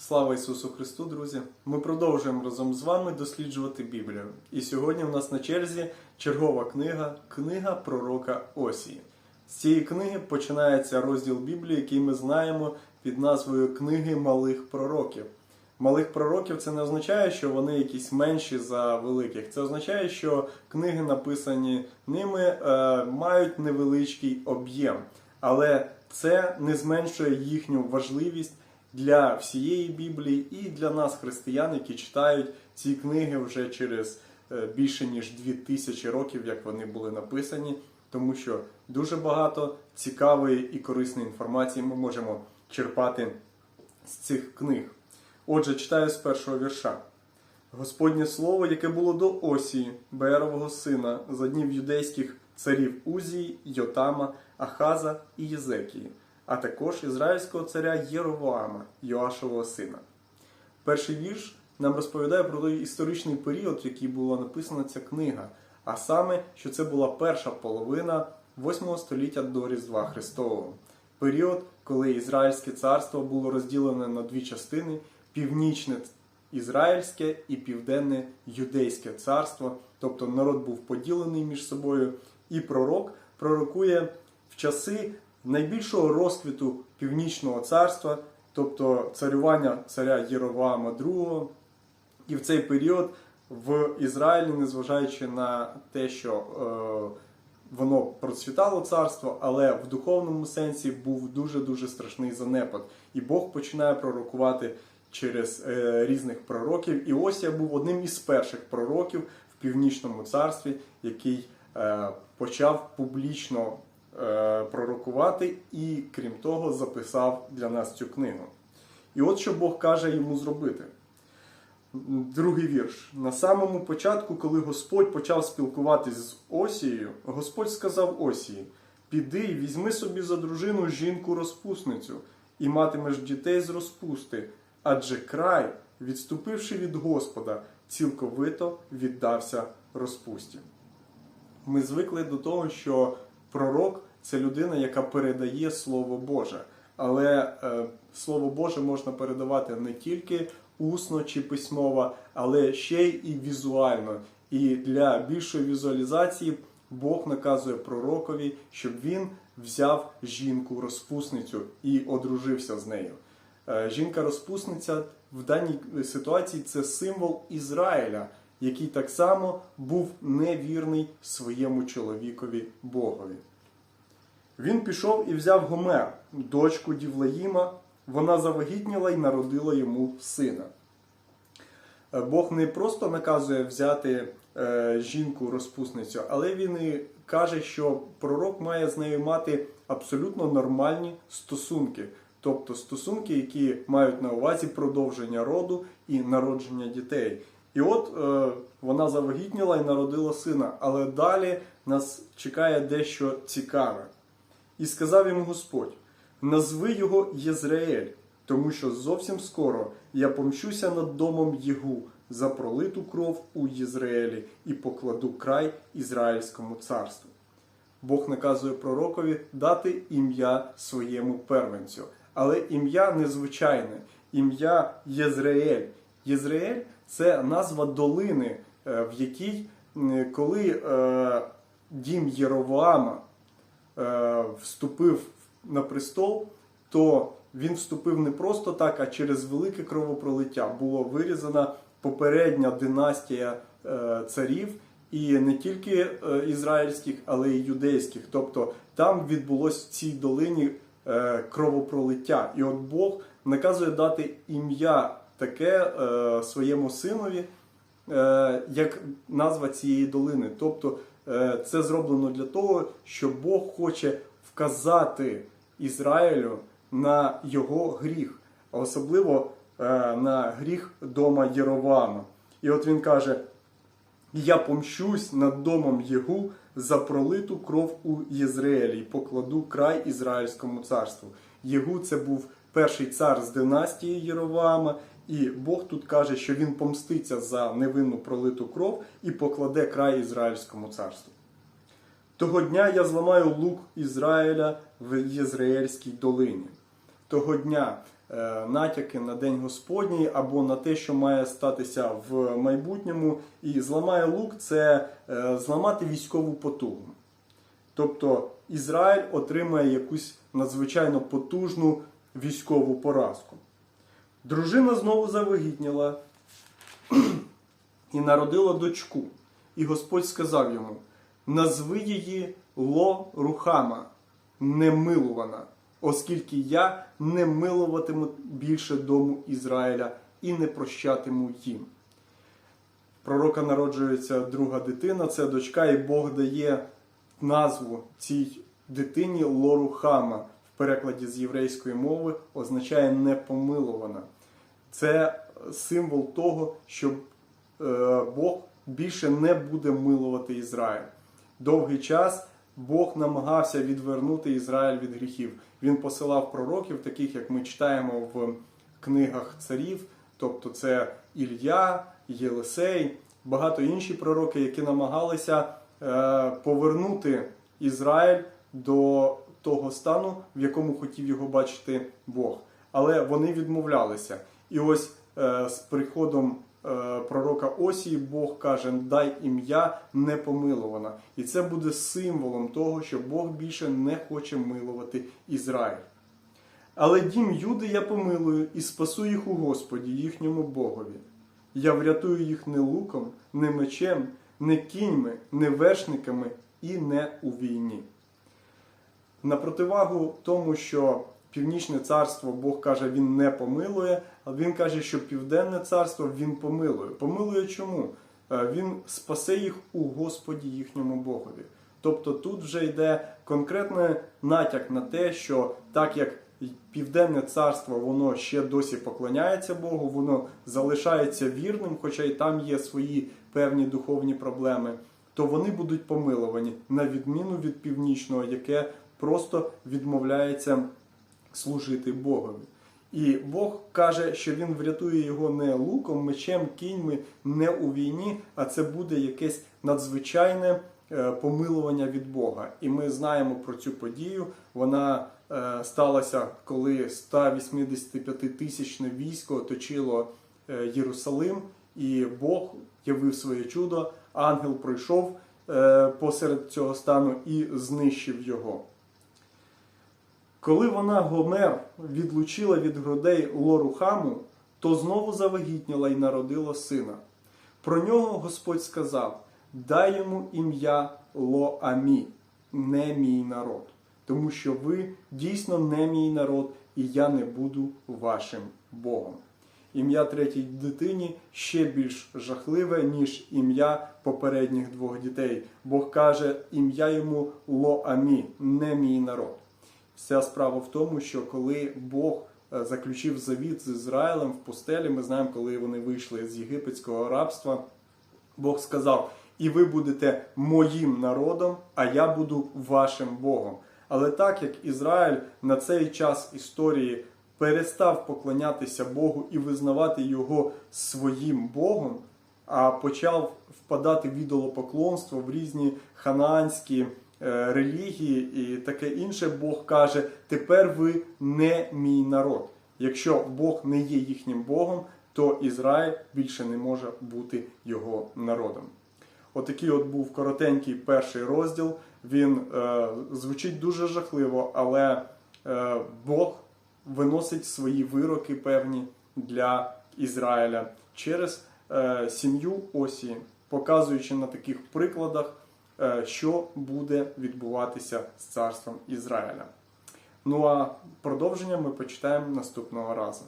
Слава Ісусу Христу, друзі! Ми продовжуємо разом з вами досліджувати Біблію. І сьогодні в нас на черзі чергова книга книга пророка Осії. З цієї книги починається розділ Біблії, який ми знаємо під назвою Книги малих пророків. Малих пророків це не означає, що вони якісь менші за великих. Це означає, що книги, написані ними, е, мають невеличкий об'єм, але це не зменшує їхню важливість для всієї Біблії і для нас, християн, які читають ці книги вже через е, більше ніж дві тисячі років, як вони були написані, тому що дуже багато цікавої і корисної інформації ми можемо черпати з цих книг. Отже, читаю з першого вірша. Господнє слово, яке було до Осії, Беерового сина, за днів юдейських царів Узії, Йотама, Ахаза і Єзекії, а також ізраїльського царя Єровоама, Йоашового сина. Перший вірш нам розповідає про той історичний період, в який була написана ця книга, а саме, що це була перша половина 8 століття до Різдва Христового. Період, коли Ізраїльське царство було розділене на дві частини: північне Ізраїльське і південне Юдейське царство, тобто народ був поділений між собою, і пророк пророкує в часи найбільшого розквіту північного царства, тобто царювання царя Єровоама II. І в цей період в Ізраїлі, незважаючи на те, що е, воно процвітало царство, але в духовному сенсі був дуже дуже страшний занепад. І Бог починає пророкувати через е, різних пророків. І Осія був одним із перших пророків в північному царстві, який е, почав публічно пророкувати і, крім того, записав для нас цю книгу. І от що Бог каже йому зробити. Другий вірш. На самому початку, коли Господь почав спілкуватись з Осією, Господь сказав Осії: Піди і візьми собі за дружину жінку розпусницю, і матимеш дітей з розпусти, адже край, відступивши від Господа, цілковито віддався розпусті. Ми звикли до того, що пророк це людина, яка передає Слово Боже. Але е, Слово Боже можна передавати не тільки усно чи письмово, але ще й візуально. І для більшої візуалізації Бог наказує пророкові, щоб він взяв жінку розпусницю і одружився з нею. Е, Жінка-розпусниця в даній ситуації це символ Ізраїля, який так само був невірний своєму чоловікові Богові. Він пішов і взяв Гомер, дочку Дівлаїма, вона завагітніла і народила йому сина. Е, Бог не просто наказує взяти е, жінку розпусницю, але він і каже, що пророк має з нею мати абсолютно нормальні стосунки, тобто стосунки, які мають на увазі продовження роду і народження дітей. І от е, вона завагітніла і народила сина, але далі нас чекає дещо цікаве. І сказав йому Господь: назви його Єзраїль, тому що зовсім скоро я помщуся над домом Єгу за пролиту кров у Єзраїлі і покладу край Ізраїльському царству. Бог наказує пророкові дати ім'я своєму первенцю, але ім'я незвичайне, ім'я Єзраїль. Єзраїль це назва долини, е, в якій, коли е, дім Єровоама вступив на престол, то він вступив не просто так, а через велике кровопролиття. Було вирізана попередня династія е, царів, і не тільки е, ізраїльських, але й юдейських. Тобто там відбулось в цій долині е, кровопролиття. І от Бог наказує дати ім'я таке е, своєму синові, е, як назва цієї долини. Тобто е, це зроблено для того, що Бог хоче вказати Ізраїлю на його гріх, а особливо е, на гріх дома Єровама. І от він каже: Я помщусь над домом Єгу за пролиту кров у Єзраїлі і покладу край Ізраїльському царству. Єгу це був перший цар з династії Єровама, і Бог тут каже, що він помститься за невинну пролиту кров і покладе край Ізраїльському царству. Того дня я зламаю лук Ізраїля в Єзраїльській долині. Того дня е, натяки на День Господній або на те, що має статися в майбутньому. І зламає лук це е, зламати військову потугу. Тобто Ізраїль отримає якусь надзвичайно потужну військову поразку. Дружина знову завагітніла і народила дочку. І Господь сказав йому: назви її Ло Рухама, немилувана, оскільки я не милуватиму більше дому Ізраїля і не прощатиму їм. Пророка народжується друга дитина, це дочка, і Бог дає назву цій дитині Лорухама в перекладі з єврейської мови означає непомилувана. Це символ того, що е, Бог більше не буде милувати Ізраїль. Довгий час Бог намагався відвернути Ізраїль від гріхів. Він посилав пророків, таких як ми читаємо в книгах царів, тобто це Ілля, Єлисей, багато інші пророки, які намагалися е, повернути Ізраїль до того стану, в якому хотів його бачити Бог. Але вони відмовлялися. І ось е, з приходом е, пророка Осії Бог каже: дай ім'я непомилована. І це буде символом того, що Бог більше не хоче милувати Ізраїль. Але дім Юди я помилую і спасу їх у Господі, їхньому Богові. Я врятую їх не луком, не мечем, не кіньми, не вершниками і не у війні. На противагу тому, що Північне царство Бог каже, він не помилує, а він каже, що Південне царство він помилує. Помилує чому? Е, Він спасе їх у Господі їхньому Богові. Тобто тут вже йде конкретний натяк на те, що так як Південне царство воно ще досі поклоняється Богу, воно залишається вірним, хоча й там є свої певні духовні проблеми, то вони будуть помиловані на відміну від північного, яке просто відмовляється служити Богові. І Бог каже, що він врятує його не луком, мечем, кіньми, не у війні, а це буде якесь надзвичайне е, помилування від Бога. І ми знаємо про цю подію. Вона е, сталася, коли 185 тисячне військо оточило е, Єрусалим, і Бог явив своє чудо. Ангел пройшов посеред цього стану і знищив його. Коли вона Гомер відлучила від грудей Лорухаму, то знову завагітніла і народила сина. Про нього Господь сказав: Дай йому ім'я Лоамі, не мій народ, тому що ви дійсно не мій народ, і я не буду вашим Богом. Ім'я третій дитині ще більш жахливе, ніж ім'я попередніх двох дітей. Бог каже, ім'я йому Лоамі, не мій народ. Вся справа в тому, що коли Бог е, заключив завіт з Ізраїлем в пустелі, ми знаємо, коли вони вийшли з єгипетського рабства, Бог сказав: І ви будете моїм народом, а я буду вашим Богом. Але так як Ізраїль на цей час історії перестав поклонятися Богу і визнавати його своїм Богом, а почав впадати в ідолопоклонство в різні ханаанські релігії і таке інше, Бог каже: тепер ви не мій народ. Якщо Бог не є їхнім Богом, то Ізраїль більше не може бути його народом. Отакий от був коротенький перший розділ. Він е, звучить дуже жахливо, але е, Бог виносить свої вироки певні для Ізраїля через е, сім'ю Осі, показуючи на таких прикладах, е, що буде відбуватися з царством Ізраїля. Ну а продовження ми почитаємо наступного разу.